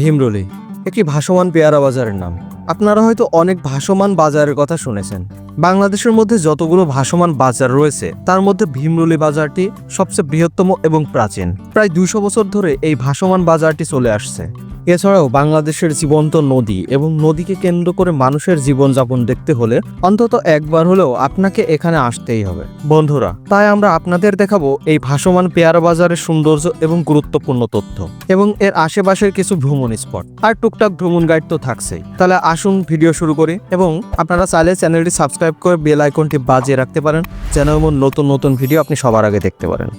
ভীমরুলি একটি ভাসমান পেয়ারা বাজারের নাম। আপনারা হয়তো অনেক ভাসমান বাজারের কথা শুনেছেন। বাংলাদেশের মধ্যে যতগুলো ভাসমান বাজার রয়েছে, তার মধ্যে ভীমরুলি বাজারটি সবচেয়ে বৃহত্তম এবং প্রাচীন। প্রায় দুশো বছর ধরে এই ভাসমান বাজারটি চলে আসছে। এছাড়াও বাংলাদেশের জীবন্ত নদী এবং নদীকে কেন্দ্র করে মানুষের জীবনযাপন দেখতে হলে অন্তত একবার হলেও আপনাকে এখানে আসতেই হবে। বন্ধুরা, তাই আমরা আপনাদের দেখাবো এই ভাসমান পেয়ারা বাজারের সৌন্দর্য এবং গুরুত্বপূর্ণ তথ্য এবং এর আশেপাশের কিছু ভ্রমণ স্পট। আর টুকটাক ভ্রমণ গাইড তো থাকছেই। তাহলে আসুন, ভিডিও শুরু করি এবং আপনারা চাইলে চ্যানেলটি সাবস্ক্রাইব করে বেল আইকনটি বাজিয়ে রাখতে পারেন, যেন এমন নতুন নতুন ভিডিও আপনি সবার আগে দেখতে পারেন।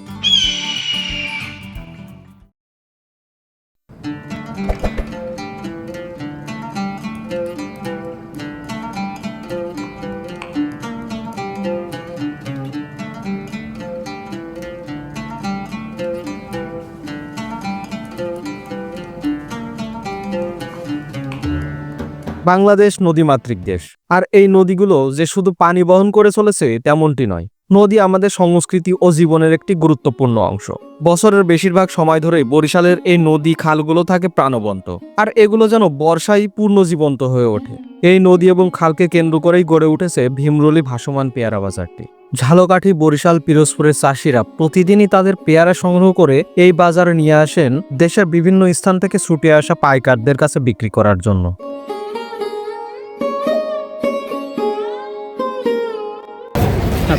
বাংলাদেশ নদীমাতৃক দেশ। আর এই নদীগুলো যে শুধু পানি বহন করে চলেছে, তেমনটি নয়। নদী আমাদের সংস্কৃতি ও জীবনের একটি গুরুত্বপূর্ণ অংশ। বছরের বেশিরভাগ সময় ধরে বরিশালের এই নদী খালগুলো থাকে প্রাণবন্ত। আর এগুলো যেন বর্ষায় পূর্ণ জীবন্ত হয়ে ওঠে। এই নদী এবং খালকে কেন্দ্র করেই গড়ে উঠেছে ভীমরুলি ভাসমান পেয়ারা বাজারটি। ঝালকাঠি, বরিশাল, পিরোজপুরের চাষিরা প্রতিদিনই তাদের পেয়ারা সংগ্রহ করে এই বাজারে নিয়ে আসেন দেশের বিভিন্ন স্থান থেকে ছুটে আসা পাইকারদের কাছে বিক্রি করার জন্য।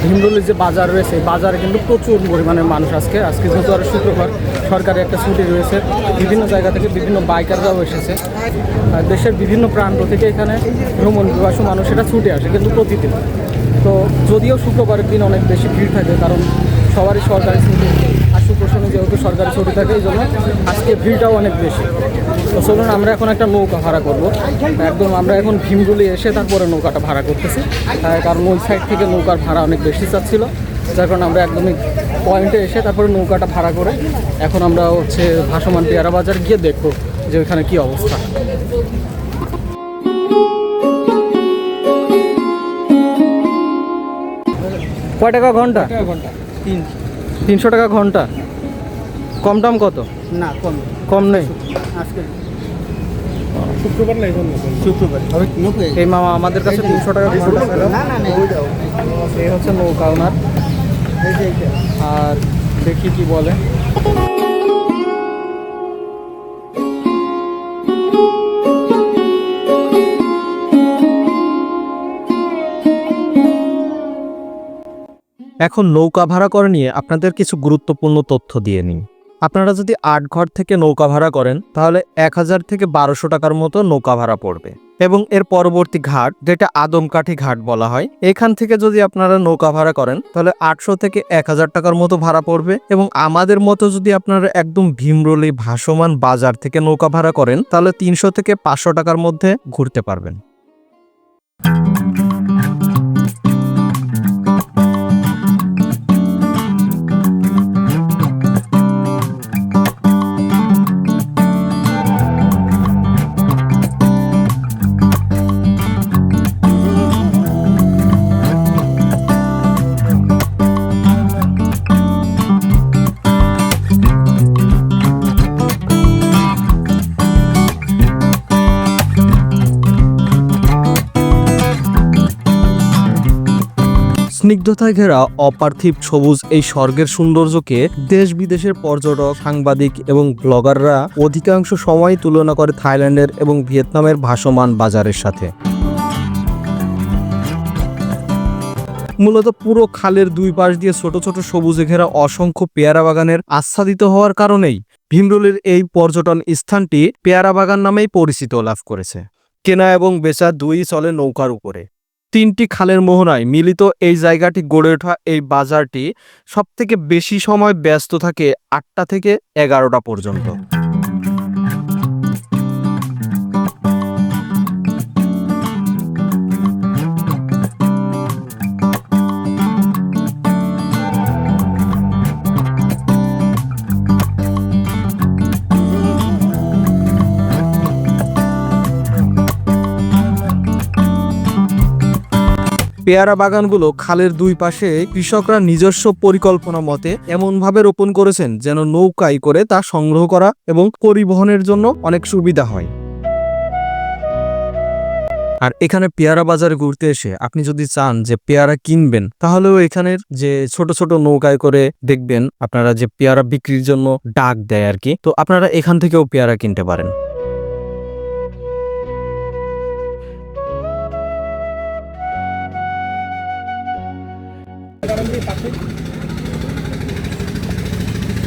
ভীমরুলির যে বাজার রয়েছে বাজারে কিন্তু প্রচুর পরিমাণে মানুষ আজকে। আজকে যেহেতু আর শুক্রবার, সরকারি একটা ছুটি রয়েছে। বিভিন্ন জায়গা থেকে বিভিন্ন বাইকাররাও এসেছে। দেশের বিভিন্ন প্রান্ত থেকে এখানে ভ্রমণ বিবাসী মানুষেরা ছুটে আসে, কিন্তু প্রতিদিন। তো যদিও শুক্রবারের দিন অনেক বেশি ভিড় থাকে, কারণ সবারই সরকারি ছুটি আর শুক্র শনি যেহেতু সরকারি ছুটি থাকে, এই জন্য আজকে ভিড়টাও অনেক বেশি। চলুন আমরা এখন একটা নৌকা ভাড়া করব। একদম আমরা এখন ভীমগুলি এসে তারপরে নৌকাটা ভাড়া করতেছি। কারণ ওই সাইড থেকে নৌকার ভাড়া অনেক বেশি চাচ্ছিল। যার কারণে আমরা একদমই পয়েন্টে এসে তারপরে নৌকাটা ভাড়া করে এখন আমরা হচ্ছে ভাসমান পেয়ারা বাজার গিয়ে দেখব যে ওইখানে কী অবস্থা। কয় টাকা ঘণ্টা? ঘণ্টা? তিন। তিনশো টাকা ঘণ্টা। কম দাম কত? না কম। কম নেই? আজকে শুক্রবার না এখন শুক্রবার। নৌকা এই মামা আমাদের কাছে তিনশো টাকা না না না এই হচ্ছে নৌকা ওনার এই যে এইটা। আর দেখি কি বলে। এখন নৌকা ভাড়া করে নিয়ে আপনাদের কিছু গুরুত্বপূর্ণ তথ্য দিয়ে নিই। আপনারা যদি আট ঘর থেকে নৌকা ভাড়া করেন, তাহলে এক হাজার থেকে বারোশো টাকার মতো নৌকা ভাড়া পড়বে। এবং এর পরবর্তী ঘাট, যেটা আদমকাঠি ঘাট বলা হয়, এখান থেকে যদি আপনারা নৌকা ভাড়া করেন, তাহলে আটশো থেকে এক হাজার টাকার মতো ভাড়া পড়বে। এবং আমাদের মতো যদি আপনারা একদম ভীমরলি ভাসমান বাজার থেকে নৌকা ভাড়া করেন, তাহলে তিনশো থেকে পাঁচশো টাকার মধ্যে ঘুরতে পারবেন। স্নিগ্ধতায় ঘেরা অপার্থিব সবুজ এই স্বর্গের সৌন্দর্যকে দেশ বিদেশের পর্যটক, সাংবাদিক এবং ব্লগাররা অধিকাংশ সময় তুলনা করে থাইল্যান্ডের এবং ভিয়েতনামের ভাসমান বাজারের সাথে। মূলত পুরো খালের দুই পাশ দিয়ে ছোট ছোট সবুজে ঘেরা অসংখ্য পেয়ারা বাগানের আচ্ছাদিত হওয়ার কারণেই ভীমরুলের এই পর্যটন স্থানটি পেয়ারা বাগান নামেই পরিচিত লাভ করেছে। কেনা এবং বেচা দুই চলে নৌকার উপরে। তিনটি খালের মোহনায় মিলিত এই জায়গাটি গড়ে ওঠা এই বাজারটি সবথেকে বেশি সময় ব্যস্ত থাকে আটটা থেকে এগারোটা পর্যন্ত। পেয়ারা বাগানগুলো খালের দুই পাশে কৃষকরা নিজস্ব পরিকল্পনা মতে এমনভাবে রোপণ করেছেন যেন নৌকায় করে তা সংগ্রহ করা এবং পরিবহনের জন্য অনেক সুবিধা হয়। আর এখানে পেয়ারা বাজারে ঘুরতে এসে আপনি যদি চান যে পেয়ারা কিনবেন, তাহলেও এখানের যে ছোট ছোট নৌকায় করে দেখবেন আপনারা যে পেয়ারা বিক্রির জন্য ডাক দেয় আর কি। তো আপনারা এখান থেকেও পেয়ারা কিনতে পারেন।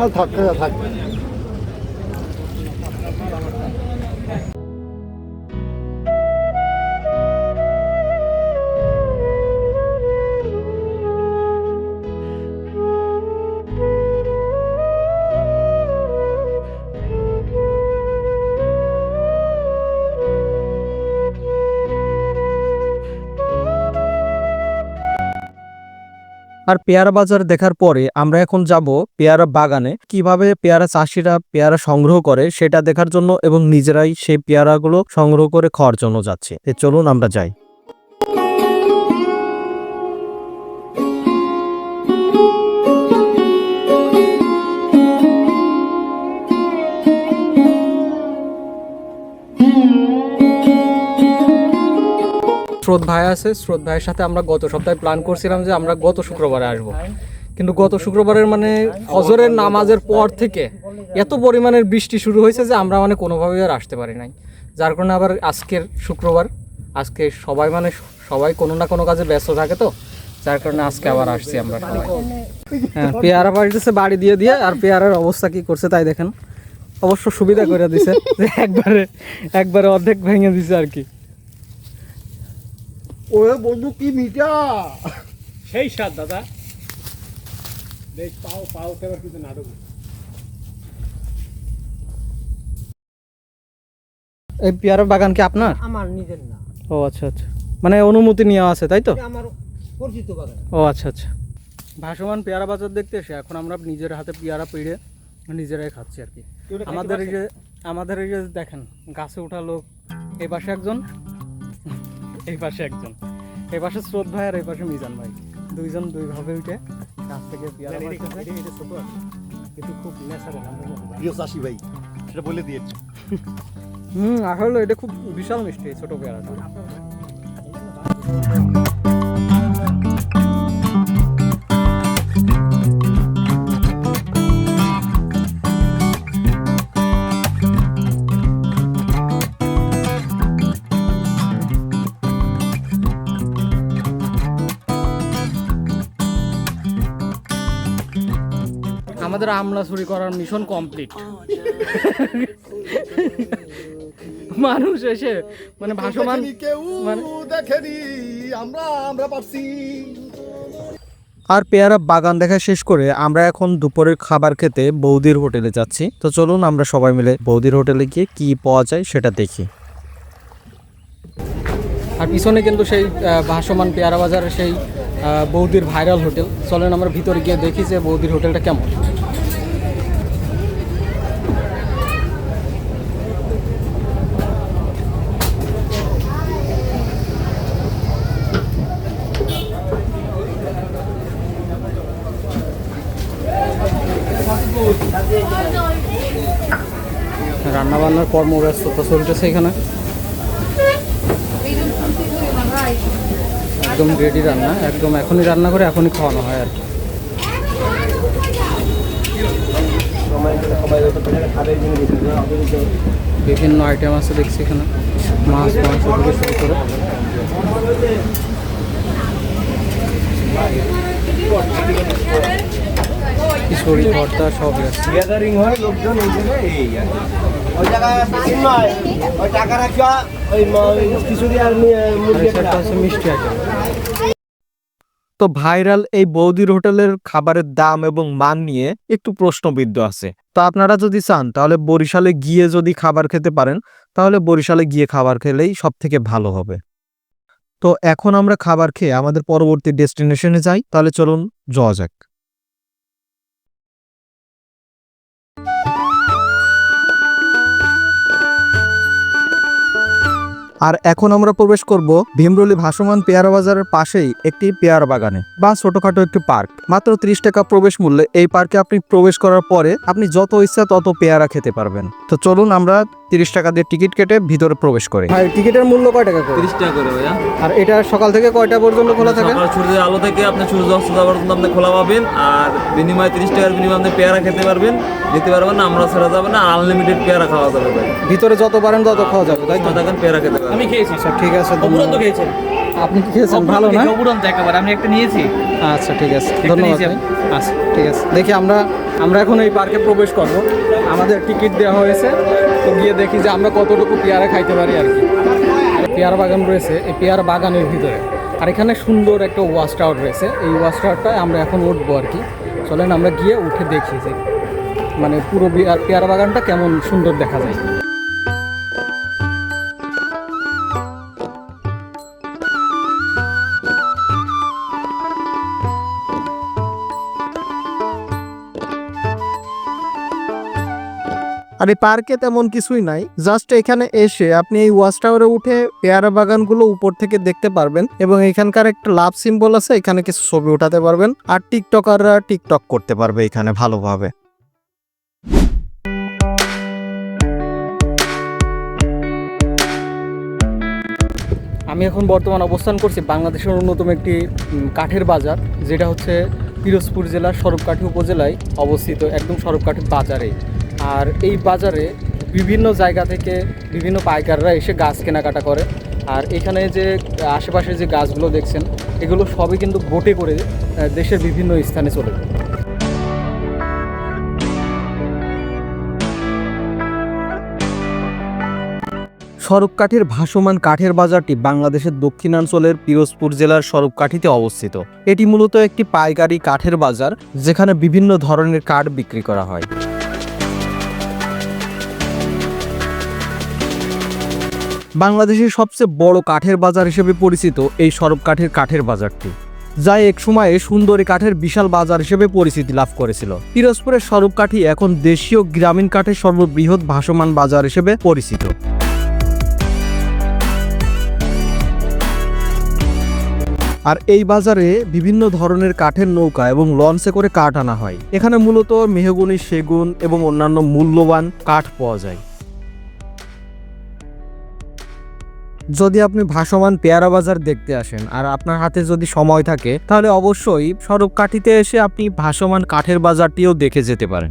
আর থাক থাক। আর পেয়ারা বাজার দেখার পরে আমরা এখন যাব পেয়ারা বাগানে। কীভাবে পেয়ারা চাষিরা পেয়ারা সংগ্রহ করে সেটা দেখার জন্য এবং নিজেরাই সেই পেয়ারাগুলো সংগ্রহ করে খাওয়ার জন্য যাচ্ছে। চলুন আমরা যাই। স্রোত ভাই আছে, স্রোত ভাইয়ের সাথে আমরা গত সপ্তাহে প্ল্যান করছিলাম যে আমরা গত শুক্রবারে আসব। কিন্তু গত শুক্রবারের মানে ফজরের নামাজের পর থেকে এত পরিমাণের বৃষ্টি শুরু হয়েছে যে আমরা মানে কোনোভাবেই আর আসতে পারি নাই। যার কারণে আবার আজকের শুক্রবার, আজকে সবাই মানে সবাই কোনো না কোনো কাজে ব্যস্ত থাকে তো, যার কারণে আজকে আবার আসছি আমরা সবাই। হ্যাঁ পেয়ারা বাড়িতেছে বাড়ি দিয়ে দিয়ে, আর পেয়ারার অবস্থা কি করছে তাই দেখেন। অবশ্য সুবিধা করে দিছে, যে একবারে একবারে অর্ধেক ভেঙে দিছে আর কি। ওরে বন্ধু কি মিঠা সেই স্বাদ দাদা। বেশ পাও পাও কিন্তু নাটক এই পেয়ারা বাগান কি আপনার? আমার নিজের না। ও আচ্ছা আচ্ছা। মানে অনুমতি নেওয়া আছে তাই তো? আমার পরিচিত বাগান। ও আচ্ছা আচ্ছা। ভাসমান পেয়ারা বাজার দেখতে এসে এখন আমরা নিজের হাতে পেয়ারা পেড়ে নিজেরাই খাচ্ছি আর কি। আমাদের এই যে আমাদের এই যে দেখেন গাছে ওঠা লোক এই পাশে একজন এই পাশে একজন। এই পাশে স্রোত ভাই আর এই পাশে মিজান ভাই। দুইজন দুই ভাবে উঠে গাছ থেকে পেয়ারা। কিন্তু খুব ন্যাচারাল প্রিয় চাষি ভাই সেটা বলে দিয়েছে। হুম আসলে এটা খুব বিশাল মিষ্টি ছোট ছোট পেয়ারাটা। আমাদের আমলা চুরি করার মিশন কমপ্লিট মানুষ এসে মানে ভাসমান কেউ মানে- দেখেনি আমরা আমরা পারছি। আর পেয়ারা বাগান দেখা শেষ করে আমরা এখন দুপুরের খাবার খেতে বৌদির হোটেলে যাচ্ছি। তো চলুন আমরা সবাই মিলে বৌদির হোটেলে গিয়ে কি পাওয়া যায় সেটা দেখি। আর পিছনে কিন্তু সেই ভাসমান পেয়ারা বাজারের সেই বৌদির ভাইরাল হোটেল। চলেন আমরা ভিতরে গিয়ে দেখি যে বৌদির হোটেলটা কেমন। কর্মব্যস্ততা চলতেছে এখানে। একদম রেডি রান্না, একদম এখনই রান্না করে এখনই খাওয়ানো হয় আর কি। বিভিন্ন আইটেম আছে দেখছি এখানে, মাছ, মাংস থেকে শুরু করে। সবই আছে। গ্যাদারিং হয় লোকজন এই আর কি। ওই জায়গায় নয়। ওই টাকা রাখা ওই খিচুড়ি আর নি- আর মুরগি এই সাইডটা আছে তো ভাইরাল এই বৌদির হোটেলের খাবারের দাম এবং মান নিয়ে একটু প্রশ্নবিদ্ধ আছে। তো আপনারা যদি চান তাহলে বরিশালে গিয়ে যদি খাবার খেতে পারেন তাহলে বরিশালে গিয়ে খাবার খেলেই সব থেকে ভালো হবে। তো এখন আমরা খাবার খেয়ে আমাদের পরবর্তী ডেস্টিনেশনে যাই তাহলে চলুন যাওয়া যাক। আর এখন আমরা প্রবেশ করব ভীমরুলি ভাসমান পেয়ারা বাজারের পাশেই একটি পেয়ারা বাগানে বা ছোটখাটো একটি পার্ক। মাত্র ত্রিশ টাকা প্রবেশ মূল্যে এই পার্কে আপনি প্রবেশ করার পরে আপনি যত ইচ্ছা তত পেয়ারা খেতে পারবেন। তো চলুন আমরা তিরিশ টাকা দিয়ে টিকিট কেটে ভিতরে প্রবেশ করি। ভাই টিকিটের মূল্য কয় টাকা করে? তিরিশ টাকা করে ভাইয়া। আর এটা সকাল থেকে কয়টা পর্যন্ত খোলা থাকে? সকাল সূর্যের আলো থেকে আপনি সূর্য অস্ত পর্যন্ত আপনি খোলা পাবেন আর বিনিময়ে তিরিশ টাকার বিনিময়ে আপনি পেয়ারা খেতে পারবেন। নিতে পারবেন না আমরা ছেড়ে যাবেন না আনলিমিটেড পেয়ারা খাওয়া যাবে ভাই। ভিতরে যত পারেন তত খাওয়া যাবে তাই তো? পেয়ারা খেতে পারবেন। আমি খেয়েছি। আচ্ছা ঠিক আছে অপুরন্ত। খেয়েছেন। আপনি কি খেয়েছেন? ভালো না? অপুরন্ত একেবারে আমি একটা নিয়েছি। আচ্ছা ঠিক আছে ধন্যবাদ আচ্ছা ঠিক আছে। দেখি আমরা আমরা এখন এই পার্কে প্রবেশ করব। আমাদের টিকিট দেওয়া হয়েছে। তো গিয়ে দেখি যে আমরা কতটুকু পেয়ারা খাইতে পারি আর কি। পেয়ারা বাগান রয়েছে এই পেয়ারা বাগানের ভিতরে। আর এখানে সুন্দর একটা ওয়াশ টাওয়ার রয়েছে। এই ওয়াচ টাওয়ারটায় আমরা এখন উঠবো আর কি। চলেন আমরা গিয়ে উঠে দেখি যে মানে পুরো পেয়ারা বাগানটা কেমন সুন্দর দেখা যায়। আর এই পার্কে তেমন কিছুই নাই। জাস্ট এখানে এসে আপনি এই ওয়াচ টাওয়ারে উঠে পেয়ারা বাগানগুলো উপর থেকে দেখতে পারবেন এবং এখানকার একটা লাভ সিম্বল আছে, এখানে কিছু ছবি উঠাতে পারবেন আর টিকটকাররা টিকটক করতে পারবে এখানে ভালোভাবে। আমি এখন বর্তমান অবস্থান করছি বাংলাদেশের অন্যতম একটি কাঠের বাজার, যেটা হচ্ছে পিরোজপুর জেলার সরবকাঠি উপজেলায় অবস্থিত, একদম সরবকাঠি বাজারে আর এই বাজারে বিভিন্ন জায়গা থেকে বিভিন্ন পাইকাররা এসে গাছ কেনাকাটা করে। আর এখানে যে আশেপাশে যে গাছগুলো দেখছেন, এগুলো সবই কিন্তু বোটে করে দেশের বিভিন্ন স্থানে চলে যায়। সরবকাঠির ভাসমান কাঠের বাজারটি বাংলাদেশের দক্ষিণাঞ্চলের পিরোজপুর জেলার সরবকাঠিতে অবস্থিত। এটি মূলত একটি পাইকারি কাঠের বাজার, যেখানে বিভিন্ন ধরনের কাঠ বিক্রি করা হয়। বাংলাদেশের সবচেয়ে বড় কাঠের বাজার হিসেবে পরিচিত এই সরবকাঠের কাঠের কাঠের বাজারটি, যা এক সময়ে সুন্দরী কাঠের বিশাল বাজার হিসেবে পরিচিতি লাভ করেছিল। পিরোজপুরের সরবকাঠি এখন দেশীয় গ্রামীণ কাঠের সর্ববৃহৎ ভাসমান বাজার হিসেবে পরিচিত। আর এই বাজারে বিভিন্ন ধরনের কাঠের নৌকা এবং লঞ্চে করে কাঠ আনা হয়। এখানে মূলত মেহগুনি, সেগুন এবং অন্যান্য মূল্যবান কাঠ পাওয়া যায়। যদি আপনি ভাসমান পেয়ারা বাজার দেখতে আসেন আর আপনার হাতে যদি সময় থাকে, তাহলে অবশ্যই সড়ক কাঠিতে এসে আপনি ভাসমান কাঠের বাজারটিও দেখে যেতে পারেন।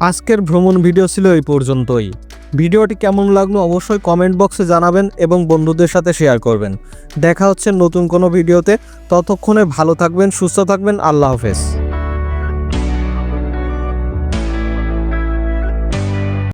আজকের ভ্রমণ ভিডিও ছিল এই পর্যন্তই। ভিডিওটি কেমন লাগল অবশ্যই কমেন্ট বক্সে জানাবেন এবং বন্ধুদের সাথে শেয়ার করবেন। দেখা হচ্ছে নতুন কোনো ভিডিওতে। ততক্ষণে ভালো থাকবেন, সুস্থ থাকবেন, আল্লাহ হাফেজ।